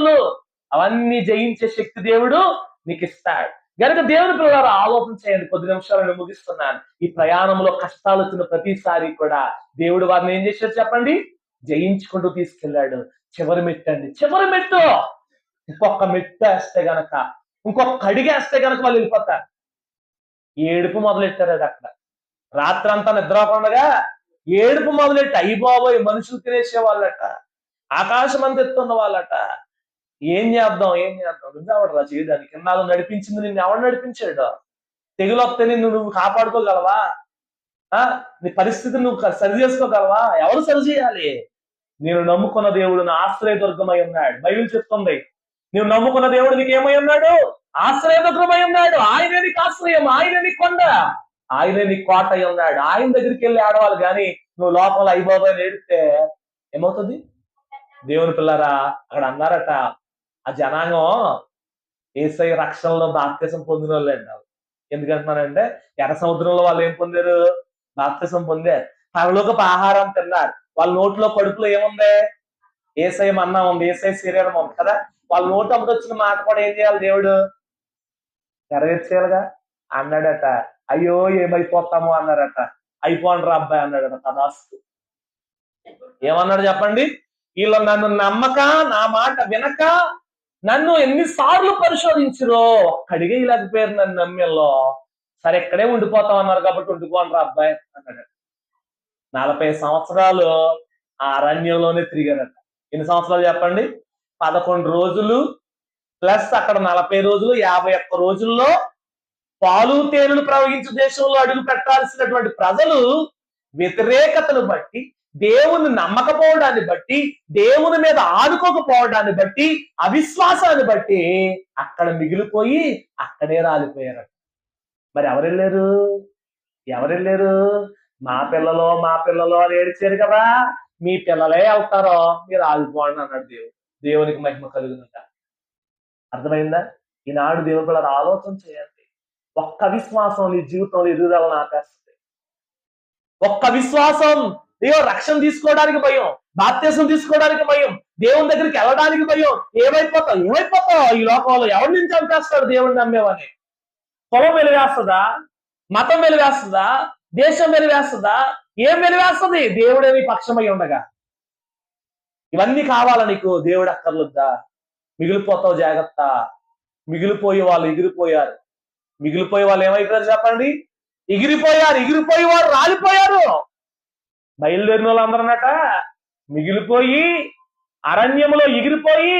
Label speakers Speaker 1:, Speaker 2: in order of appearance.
Speaker 1: శోధనలు అవన్నీ జయించే శక్తి దేవుడు నీకు ఇస్తాడు గనక దేవుని పిల్లలు ఆలోచన చేయండి. కొద్ది నిమిషాలు నేను ముగిస్తున్నాను. ఈ ప్రయాణంలో కష్టాలు వచ్చిన ప్రతిసారి కూడా దేవుడు వారిని ఏం చేశాడు చెప్పండి? జయించుకుంటూ తీసుకెళ్ళాడు. చివరి మెట్టు అండి. చివరి మెట్టు! ఇంకొక మెట్టు వేస్తే గనక ఇంకొక అడిగేస్తే గనక వాళ్ళు వెళ్ళిపోతారు. ఏడుపు మొదలెట్టారు అది అక్కడ. రాత్రంతా నిద్రపోకుండా ఏడుపు మొదలెట్టి అయ్యి బాబోయ్ మనుషులు తినేసే వాళ్ళట ఆకాశం అంత ఎత్తున్న వాళ్ళట. ఏం చేద్దాం ఏం చేద్దాం? నువ్వెవడరా చేయడానికి? ఇన్నాళ్ళు నడిపించింది నిన్ను ఎవడు నడిపించాడు? తెగులు వస్తే నిన్ను నువ్వు కాపాడుకోగలవా? ఆ? నీ పరిస్థితి నువ్వు సరి చేసుకోగలవా? ఎవరు సరి చేయాలి? నేను నమ్ముకున్న దేవుడు నా ఆశ్రయదుర్గమై ఉన్నాడు. బైబిల్ చెప్తుంది నువ్వు నమ్ముకున్న దేవుడు నీకు ఏమై ఉన్నాడు? ఆశ్రయదుర్గమై ఉన్నాడు. ఆయనే నీకు ఆశ్రయం. ఆయనే నీ కొండ. ఆయనే నీ కోట అయి ఉన్నాడు. ఆయన దగ్గరికి వెళ్ళి ఆడవాలి కానీ నువ్వు లోపల అయిపోతాయని ఏడితే ఏమవుతుంది? దేవుని పిల్లరా అక్కడ అన్నారట ఆ జనాంగం ఏసై రక్షణలో బాప్తిసం పొందిన వాళ్ళు. అండి ఎందుకంటున్నారంటే ఎర్ర సముద్రంలో వాళ్ళు ఏం పొందారు? బాప్తిసం పొందారు. పరలోకపు ఆహారం తిన్నారు. వాళ్ళ నోట్లో కడుపులో ఏముంది? ఏసై మన్నా ఉంది. ఏసై శరీరం ఉంది కదా? వాళ్ళ నోటి వచ్చిన మాట కూడా ఏం చేయాలి దేవుడు? నెరవేర్చేయాలిగా? అన్నాడట. అయ్యో ఏమైపోతాము అన్నారట అయిపోండ్రా అబ్బాయి అన్నాడట తదాస్తు. ఏమన్నాడు చెప్పండి? వీళ్ళు నన్ను నమ్మక నా మాట వినక నన్ను ఎన్నిసార్లు పరిశోధించిరో? ఇలాగ ఇలాగపోయారు నన్ను నమ్మిల్లో సరే ఇక్కడే ఉండిపోతాం అన్నారు కాబట్టి ఉండిపోండ్రా అబ్బాయి అన్నాడు. నలభై సంవత్సరాలు ఆ అరణ్యంలోనే తిరిగాడట ఎన్ని సంవత్సరాలు చెప్పండి? పదకొండు రోజులు ప్లస్ అక్కడ నలభై రోజులు యాభై ఒక్క రోజుల్లో పాలు తేనెలు ప్రవహించే దేశంలో అడుగు పెట్టాల్సినటువంటి ప్రజలు వ్యతిరేకతను బట్టి దేవుని నమ్మకపోవడాన్ని బట్టి దేవుని మీద ఆడుకోకపోవడాన్ని బట్టి అవిశ్వాసాన్ని బట్టి అక్కడ మిగిలిపోయి అక్కడే రాలిపోయారు. మరి ఎవరు వెళ్ళారు ఎవరు వెళ్ళారు మా పిల్లలు మా పిల్లలు అని ఏడిచారు కదా. మీ పిల్లలే వెళ్తారో మీరు ఆగిపోండి అన్నాడు దేవుడు. దేవునికి మహిమ కలుగునుట. అర్థమైందా? ఈనాడు దేవుడు పిల్లలు ఆలోచన చేయండి. ఒక్క విశ్వాసం నీ జీవితంలో ఎదుగుదలను ఆపేస్తుంది ఒక్క విశ్వాసం అయ్యో రక్షణ తీసుకోవడానికి భయం బాప్తేశం తీసుకోవడానికి భయం దేవుని దగ్గరికి వెళ్ళడానికి భయం. ఏమైపోతావు? ఏమైపోతావు? ఈ లోకంలో ఎవరి నుంచి చంపేస్తాడు దేవుడిని నమ్మేవని కులం వెలివేస్తుందా? మతం వెలివేస్తుందా? దేశం వెలివేస్తుందా? ఏం వెలివేస్తుంది? దేవుడే పక్షమై ఉండగా. ఇవన్నీ కావాలా నీకు? దేవుడు అక్కర్లొద్దా? మిగిలిపోతావు జాగ్రత్త. మిగిలిపోయే వాళ్ళు ఎగిరిపోయారు. మిగిలిపోయే వాళ్ళు ఏమైపోయారు చెప్పండి? ఎగిరిపోయారు ఎగిరిపోయి వారు రాలిపోయారు. బయలుదేరిన వాళ్ళందరూ అన్నట మిగిలిపోయి అరణ్యంలో ఎగిరిపోయి